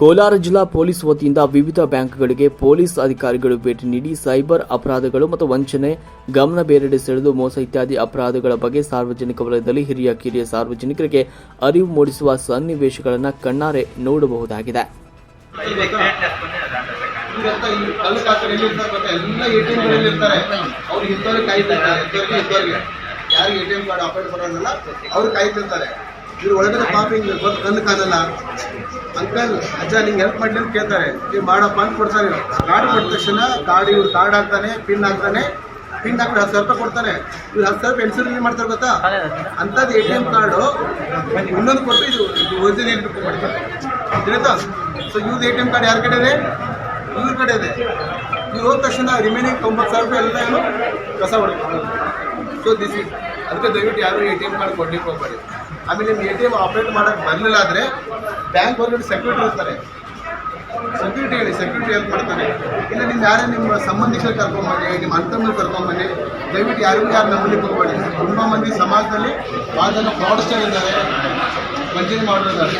ಕೋಲಾರ ಜಿಲ್ಲಾ ಪೊಲೀಸ್ ವತಿಯಿಂದ ವಿವಿಧ ಬ್ಯಾಂಕ್ಗಳಿಗೆ ಪೊಲೀಸ್ ಅಧಿಕಾರಿಗಳು ಭೇಟಿ ನೀಡಿ ಸೈಬರ್ ಅಪರಾಧಗಳು ಮತ್ತು ವಂಚನೆ, ಗಮನ ಬೇರೆಡೆ ಸೆಳೆದು ಮೋಸ ಇತ್ಯಾದಿ ಅಪರಾಧಗಳ ಬಗ್ಗೆ ಸಾರ್ವಜನಿಕ ವಲಯದಲ್ಲಿ ಹಿರಿಯ ಕಿರಿಯ ಸಾರ್ವಜನಿಕರಿಗೆ ಅರಿವು ಮೂಡಿಸುವ ಸನ್ನಿವೇಶಗಳನ್ನು ಕಣ್ಣಾರೆ ನೋಡಬಹುದಾಗಿದೆ. ಕಾರ್ಡ್ ಅವ್ರು ಕಾಯ್ತಿರ್ತಾರೆ. ಒಳಗಡೆ ಪಾಪಿಂಗ್ ಬಂದು ಕಣ್ಣು ಕಾಣಲ್ಲ. ಅಂಕಲ್ ಅಜ್ಜ ನಿಂಗೆ ಹೆಲ್ಪ್ ಮಾಡಲಿ ಅಂತ ಕೇಳ್ತಾರೆ. ನೀವು ಮಾಡಪ್ಪ ಅಂತ ಕೊಡ್ತಾರೆ. ಕಾರ್ಡ್ ಕೊಟ್ಟ ತಕ್ಷಣ ಕಾರ್ಡ್ ಇವ್ರು ಕಾರ್ಡ್ ಹಾಕ್ತಾನೆ ಪಿನ್ ಹಾಕ್ತಾನೆ. ಪಿನ್ ಹಾಕಿ ಹತ್ತು ಸಾವಿರ ರೂಪಾಯಿ ಕೊಡ್ತಾನೆ. ಇವ್ರು ಹತ್ತು ಸಾವಿರ ಇನ್ಸೂರೆನ್ಸ್ ಮಾಡ್ತಾರೆ ಗೊತ್ತಾ? ಅಂಥದ್ದು ಎ ಟಿ ಎಂ ಕಾರ್ಡು ಇನ್ನೊಂದು ಕೊಟ್ಟು ಇದು ಒರಿಜಿನಲ್ ಮಾಡ್ತಾರೆ ತಿಳಿತಾ ಸೊ ಇವ್ದು ಎ ಟಿ ಎಂ ಕಾರ್ಡ್ ಯಾರ ಕಡೆ ಇದೆ ಇವ್ರ ಕಡೆ ಇದೆ ನೀವು ಹೋದ ತಕ್ಷಣ ರಿಮೈನಿಂಗ್ ತೊಂಬತ್ತು ಸಾವಿರ ರೂಪಾಯಿ ಎಲ್ಲ ಏನು? ಕಸ ಹೊಡ್ಕೊಂಡು ಸೊ ದಿಸ್ ಇಸ್ ಅದಕ್ಕೆ ದಯವಿಟ್ಟು ಯಾರು ಎ ಟಿ ಎಂ ಕಾರ್ಡ್ ಕೊಡ್ಲಿಕ್ಕೆ ಹೋಗ್ಬೇಡಿ. ಆಮೇಲೆ ನಿಮ್ಮ ಎ ಟಿ ಎಂ ಆಪ್ರೇಟ್ ಮಾಡೋಕ್ಕೆ ಬರಲಿಲ್ಲ ಆದರೆ ಬ್ಯಾಂಕ್ ಹೊರಗಡೆ ಸೆಕ್ಯೂರಿಟಿ ಇರ್ತಾರೆ ಸೆಕ್ಯೂರಿಟಿ ಹೇಳಿ ಸೆಕ್ಯೂರಿಟಿ ಹೆಲ್ಪ್ ಮಾಡ್ತಾನೆ ಇಲ್ಲ ನಿಮ್ಮ ಯಾರೇ ನಿಮ್ಮ ಸಂಬಂಧಿಕರು ಕರ್ಕೊಂಬನ್ನಿ ನಿಮ್ಮ ಅಂತಮ್ಮಲ್ಲಿ ಕರ್ಕೊಂಬನ್ನಿ ದಯವಿಟ್ಟು ಯಾರಿಗೂ ಯಾರು ನಂಬಲಿ ಕೊಡ್ಬೇಡಿ. ತುಂಬ ಮಂದಿ ಸಮಾಜದಲ್ಲಿ ಭಾಳ ಜನ ಫ್ರಾಡ್ಸ್ಟರ್ ಇದ್ದಾರೆ ವಂಚನೆ ಮಾಡೋರಿದ್ದಾರೆ